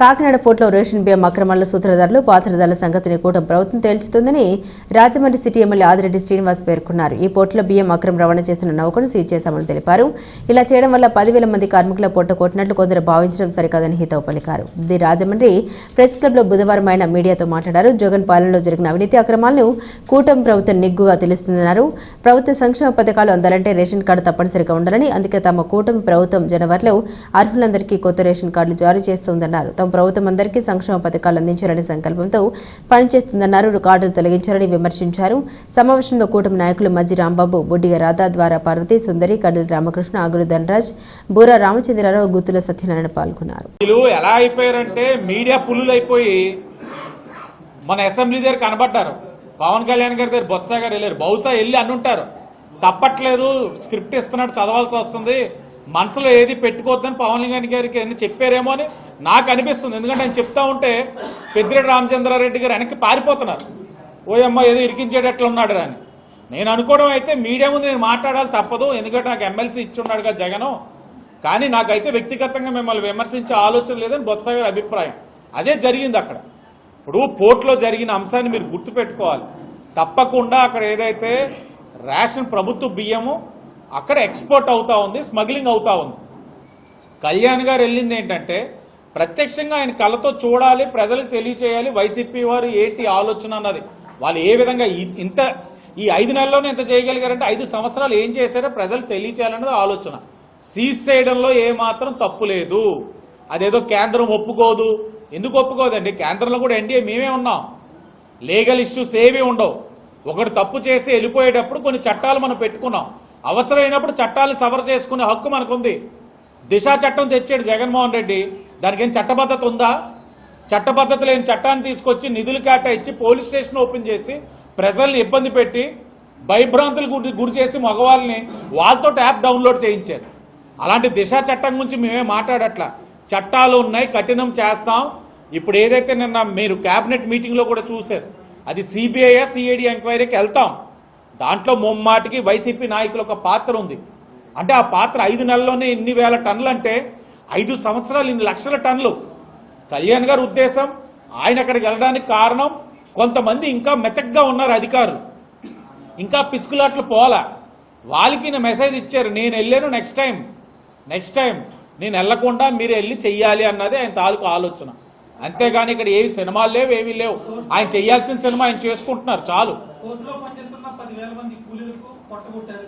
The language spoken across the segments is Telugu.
కాకినాడ పోర్టులో రేషన్ బియ్యం అక్రమాల సూత్రధారులు పాత్రధారుల సంగతిని కూటమి ప్రభుత్వం తేల్చుతుందని రాజమండ్రి సిటీ ఎమ్మెల్యే ఆదిరెడ్డి శ్రీనివాస్ పేర్కొన్నారు. ఈ పోర్టులో బియ్యం అక్రమ రవాణా చేసిన నౌకను సీజ్ చేశామని తెలిపారు. ఇలా చేయడం వల్ల పదివేల మంది కార్మికుల పొట్ట కొట్టినట్లు కొందరు భావించడం సరికాదని హితవు పలికారు. ది రాజమండ్రి ప్రెస్ క్లబ్లో బుధవారం ఆయన మీడియాతో మాట్లాడారు. జగన్ పాలనలో జరిగిన అవినీతి అక్రమాలను కూటమి ప్రభుత్వం నిగ్గుగా తెలుస్తుందన్నారు. ప్రభుత్వ సంక్షేమ పథకాలు అందాలంటే రేషన్ కార్డు తప్పనిసరిగా ఉండాలని అందుకే తమ కూటమి ప్రభుత్వం జనవరిలో అర్హులందరికీ కొత్త రేషన్ కార్డులు జారీ చేస్తోందన్నారు. తమ ప్రభుత్వం అందరికీ సంక్షేమ పథకాలు అందించాలనే సంకల్పంతో పనిచేస్తుందన్నారు. కార్డులు తొలగించారని విమర్శించారు. సమావేశంలో కూటమి నాయకులు మజ్జి రాంబాబు బుడ్డిగ రాధా ద్వారా పార్వతి సుందరి కడిల రామకృష్ణ ఆగురు ధనరాజ్ బూర రామచంద్రరావు గుత్తుల సత్యనారాయణ పాల్గొన్నారు. వీళ్ళు ఎలా అయిపోయారంటే మీడియా పులులైపోయి మన అసెంబ్లీ దగ్గర కనబడ్డారు. పవన్ కళ్యాణ్ గారి దగ్గర బొత్స గారు వెళ్ళారు. బహుశా వెళ్ళి అనుంటారు తప్పట్లేదు స్క్రిప్ట్ ఇస్తున్నాడు చదవాల్సి వస్తుంది. మనసులో ఏది పెట్టుకోవద్దని పవన్ కళ్యాణ్ గారికి అన్ని చెప్పారేమో అని నాకు అనిపిస్తుంది. ఎందుకంటే ఆయన చెప్తా ఉంటే పెద్దిరెడ్డి రామచంద్రారెడ్డి గారు వెనక్కి పారిపోతున్నారు. ఓయమ్మ ఏదో ఇరికించేటట్లు ఉన్నాడు అని. నేను అనుకోవడం అయితే మీడియా ముందు నేను మాట్లాడాలి తప్పదు. ఎందుకంటే నాకు ఎమ్మెల్సీ ఇచ్చున్నాడు కదా జగను. కానీ నాకైతే వ్యక్తిగతంగా మిమ్మల్ని విమర్శించే ఆలోచన లేదని బొత్స గారి అభిప్రాయం. అదే జరిగింది అక్కడ. ఇప్పుడు పోర్ట్లో జరిగిన అంశాన్ని మీరు గుర్తుపెట్టుకోవాలి. తప్పకుండా అక్కడ ఏదైతే రేషన్ ప్రభుత్వ బియ్యము అక్కడ ఎక్స్పోర్ట్ అవుతా ఉంది స్మగ్లింగ్ అవుతా ఉంది. కళ్యాణ్ గారు వెళ్ళింది ఏంటంటే ప్రత్యక్షంగా ఆయన కళ్ళతో చూడాలి ప్రజలకు తెలియచేయాలి వైసీపీ వారు ఏంటి ఆలోచన అన్నది. వాళ్ళు ఏ విధంగా ఇంత ఈ ఐదు నెలల్లోనే ఇంత చేయగలిగారంటే ఐదు సంవత్సరాలు ఏం చేశారో ప్రజలు తెలియచేయాలన్నది ఆలోచన. సీజ్ చేయడంలో ఏమాత్రం తప్పు లేదు. అదేదో కేంద్రం ఒప్పుకోదు. ఎందుకు ఒప్పుకోదండి? కేంద్రంలో కూడా ఎన్డీఏ మేమే ఉన్నాం. లీగల్ ఇష్యూస్ ఏవి ఉండవు. ఒకటి తప్పు చేసి వెళ్ళిపోయేటప్పుడు కొన్ని చట్టాలు మనం పెట్టుకున్నాం. అవసరమైనప్పుడు చట్టాలు సవర్ చేసుకునే హక్కు మనకుంది. దిశా చట్టం తెచ్చాడు జగన్మోహన్ రెడ్డి. దానికి ఏం చట్టబద్ధత ఉందా? చట్టబద్ధత లేని చట్టాన్ని తీసుకొచ్చి నిధులు కేటాయించి పోలీస్ స్టేషన్ ఓపెన్ చేసి ప్రజల్ని ఇబ్బంది పెట్టి భయభ్రాంతులు గురి గురి చేసి మగవాళ్ళని వాళ్ళతో యాప్ డౌన్లోడ్ చేయించారు. అలాంటి దిశా చట్టం గురించి మేమే మాట్లాడట్లా. చట్టాలు ఉన్నాయి కఠినం చేస్తాం. ఇప్పుడు ఏదైతే నిన్న మీరు క్యాబినెట్ మీటింగ్లో కూడా చూశారు. అది సిబిఐ సిఐడి ఎంక్వైరీకి వెళ్తాం. దాంట్లో ముమ్మాటికి వైసీపీ నాయకుల ఒక పాత్ర ఉంది. అంటే ఆ పాత్ర ఐదు నెలల్లోనే ఇన్ని వేల టన్నులు అంటే ఐదు సంవత్సరాలు ఇన్ని లక్షల టన్నులు. కళ్యాణ్ గారి ఉద్దేశం ఆయన అక్కడికి వెళ్ళడానికి కారణం కొంతమంది ఇంకా మెతగ్గా ఉన్నారు అధికారులు. ఇంకా పిసుకులాట్లు పోలా వాళ్ళకి మెసేజ్ ఇచ్చారు నేను వెళ్ళాను నెక్స్ట్ టైం నెక్స్ట్ టైం నేను వెళ్ళకుండా మీరు వెళ్ళి చెయ్యాలి అన్నది ఆయన తాలూకు ఆలోచన. అంతేగాని ఇక్కడ ఏవి సినిమాలు లేవు ఏమీ లేవు. ఆయన చేయాల్సిన సినిమా ఆయన చేసుకుంటున్నారు చాలు. పదివేల కూలీలకు పొట్టగొట్టారు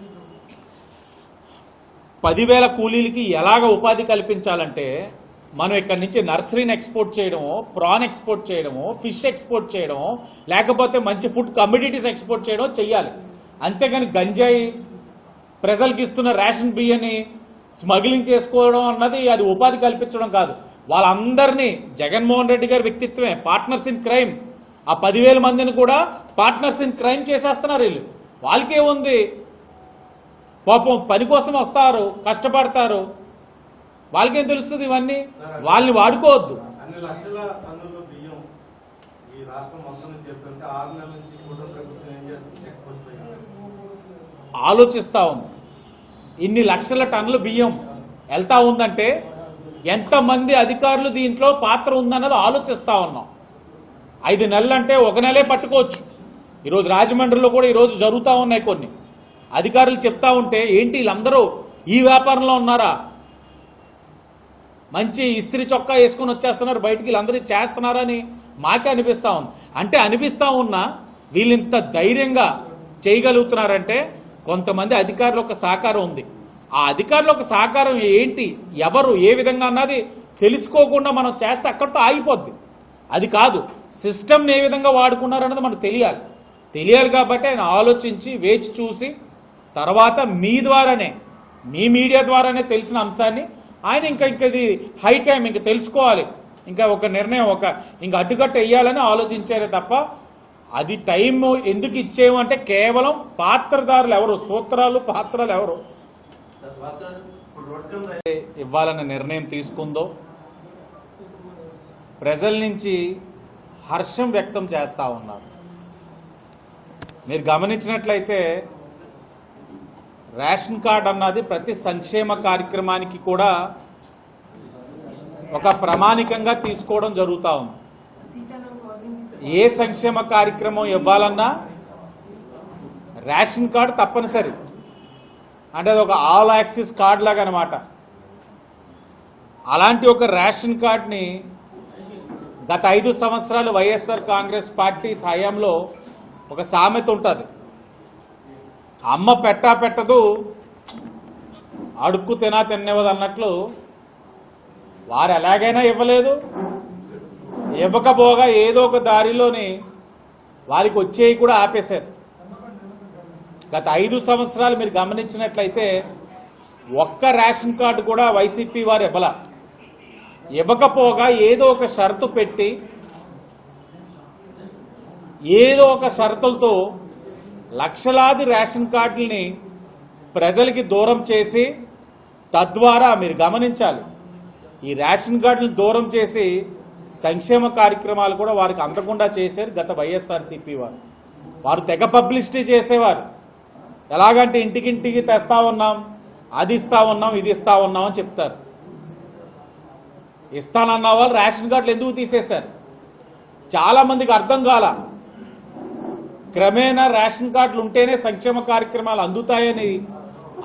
పదివేల కూలీలకి ఎలాగ ఉపాధి కల్పించాలంటే మనం ఇక్కడి నుంచి నర్సరీని ఎక్స్పోర్ట్ చేయడము ప్రాన్ ఎక్స్పోర్ట్ చేయడము ఫిష్ ఎక్స్పోర్ట్ చేయడము లేకపోతే మంచి ఫుడ్ కమ్యూడిటీస్ ఎక్స్పోర్ట్ చేయడం చెయ్యాలి. అంతేగాని గంజాయి ప్రజలకు ఇస్తున్న రేషన్ బియ్యని స్మగ్లింగ్ చేసుకోవడం అన్నది అది ఉపాధి కల్పించడం కాదు. వాళ్ళందరినీ జగన్మోహన్ రెడ్డి గారి వ్యక్తిత్వమే పార్ట్నర్స్ ఇన్ క్రైమ్ ఆ పదివేల మందిని కూడా పార్ట్నర్స్ ఇన్ క్రైమ్ చేసేస్తున్నారు వీళ్ళు. వాళ్ళకేముంది పాపం పని కోసం వస్తారు కష్టపడతారు. వాళ్ళకేం తెలుస్తుంది ఇవన్నీ? వాళ్ళని వాడుకోవద్దు. ఆలోచిస్తా ఉంది. ఇన్ని లక్షల టన్నుల బియ్యం వెళ్తా ఉందంటే ఎంతమంది అధికారులు దీంట్లో పాత్ర ఉందన్నది ఆలోచిస్తా ఉన్నాం. ఐదు నెలలు అంటే ఒక నెలే పట్టుకోవచ్చు. ఈరోజు రాజమండ్రిలో కూడా ఈరోజు జరుగుతూ ఉన్నాయి కొన్ని. అధికారులు చెప్తా ఉంటే ఏంటి వీళ్ళందరూ ఈ వ్యాపారంలో ఉన్నారా? మంచి ఇస్త్రీ చొక్కా వేసుకొని వచ్చేస్తున్నారు బయటికి వీళ్ళందరూ చేస్తున్నారని మాకే అనిపిస్తా ఉంది. అంటే అనిపిస్తూ ఉన్నా వీళ్ళు ధైర్యంగా చేయగలుగుతున్నారంటే కొంతమంది అధికారుల ఒక సహకారం ఉంది. ఆ అధికారులకు ఒక సహకారం ఏంటి ఎవరు ఏ విధంగా అన్నది తెలుసుకోకుండా మనం చేస్తే అక్కడితో ఆగిపోద్ది. అది కాదు సిస్టమ్ని ఏ విధంగా వాడుకున్నారన్నది మనకు తెలియాలి. తెలియాలి కాబట్టి ఆయన ఆలోచించి వేచి చూసి తర్వాత మీ ద్వారానే మీ మీడియా ద్వారానే తెలిసిన అంశాన్ని ఆయన ఇంకా ఇంకా ఇది హై టైం ఇంకా తెలుసుకోవాలి. ఇంకా ఒక నిర్ణయం ఒక ఇంకా అడ్డుకట్ట వేయాలని ఆలోచించారే తప్ప అది టైం ఎందుకు ఇచ్చేయమంటే కేవలం పాత్రదారులు ఎవరు సూత్రాలు పాత్రలు ఎవరు ఇవ్వాలన్న నిర్ణయం తీసుకుందో ప్రజల నుంచి హర్షం వ్యక్తం చేస్తా ఉన్నారు. మీరు గమనించినట్లయితే రేషన్ కార్డ్ అన్నది ప్రతి సంక్షేమ కార్యక్రమానికి కూడా ఒక ప్రామాణికంగా తీసుకోవడం జరుగుతూ ఉంది. ఏ సంక్షేమ కార్యక్రమం ఇవ్వాలన్నా రేషన్ కార్డు తప్పనిసరి. అంటే అది ఒక ఆల్ యాక్సిస్ కార్డ్ లాగా అనమాట అలాంటి ఒక రేషన్ కార్డ్ని గత ఐదు సంవత్సరాలు వైఎస్ఆర్ కాంగ్రెస్ పార్టీ సాయంలో ఒక సామెత ఉంటుంది. అమ్మ పెట్టా పెట్టదు అడుక్కు తినా తినేవదు అన్నట్లు వారు ఎలాగైనా ఇవ్వలేదు. ఇవ్వకపోగా ఏదో ఒక దారిలోని వారికి వచ్చేవి కూడా ఆపేశారు. గత ఐదు సంవత్సరాలు మీరు గమనించినట్లయితే ఒక్క రేషన్ కార్డు కూడా వైసీపీ వారు ఇవ్వల. ఇవ్వకపోగా ఏదో ఒక షరతు పెట్టి ఏదో ఒక షరతులతో లక్షలాది రేషన్ కార్డుల్ని ప్రజలకి దూరం చేసి తద్వారా మీరు గమనించాలి. ఈ రేషన్ కార్డులు దూరం చేసి సంక్షేమ కార్యక్రమాలు కూడా వారికి అందకుండా చేశారు గత వైఎస్ఆర్సీపీ వారు. వారు తెగ పబ్లిసిటీ చేసేవారు. ఎలాగంటే ఇంటికింటికి తెస్తా ఉన్నాం అది ఇస్తా ఉన్నాం ఇది ఇస్తా ఉన్నాం అని చెప్తారు. ఇస్తానన్న వాళ్ళు రేషన్ కార్డులు ఎందుకు తీసేశారు? చాలా మందికి అర్థం కాల. క్రమేణా రేషన్ కార్డులు ఉంటేనే సంక్షేమ కార్యక్రమాలు అందుతాయని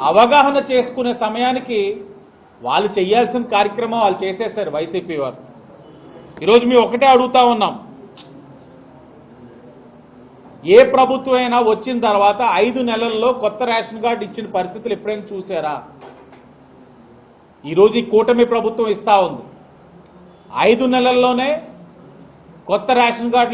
అవగాహన చేసుకునే సమయానికి వాళ్ళు చేయాల్సిన కార్యక్రమం వాళ్ళు చేసేశారు వైసీపీ వారు. ఈరోజు మేము ఒకటే అడుగుతా ఉన్నాం. ఏ ప్రభుత్వం అయినా వచ్చిన తర్వాత ఐదు నెలల్లో కొత్త రేషన్ కార్డు ఇచ్చిన పరిస్థితులు ఎప్పుడైనా చూసారా? ఈరోజు ఈ కూటమి ప్రభుత్వం ఇస్తా ఉంది. ఐదు నెలల్లోనే కొత్త రేషన్ కార్డులు